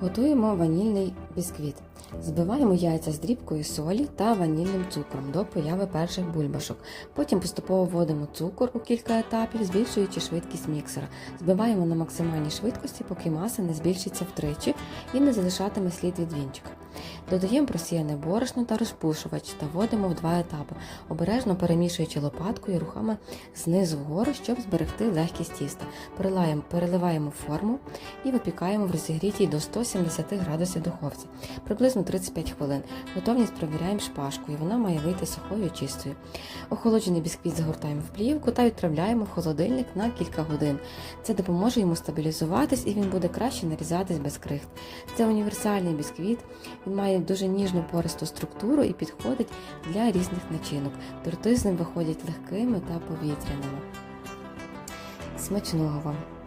Готуємо ванільний бісквіт. Збиваємо яйця з дрібкою солі та ванільним цукром до появи перших бульбашок. Потім поступово вводимо цукор у кілька етапів, збільшуючи швидкість міксера. Збиваємо на максимальній швидкості, поки маса не збільшиться втричі і не залишатиме слід від вінчика. Додаємо просіяне борошно та розпушувач та вводимо в два етапи, обережно перемішуючи лопаткою рухами знизу вгору, щоб зберегти легкість тіста. Перелаємо, переливаємо форму і випікаємо в розігрітій до 170 градусів духовці приблизно 35 хвилин. Готовність перевіряємо шпажкою, вона має вийти сухою і чистою. Охолоджений бісквіт загортаємо в плівку та відправляємо в холодильник на кілька годин. Це допоможе йому стабілізуватись і він буде краще нарізатись без крихт. Це універсальний бісквіт, він має дуже ніжну пористу структуру і підходить для різних начинок. Торти з ним виходять легкими та повітряними. Смачного вам!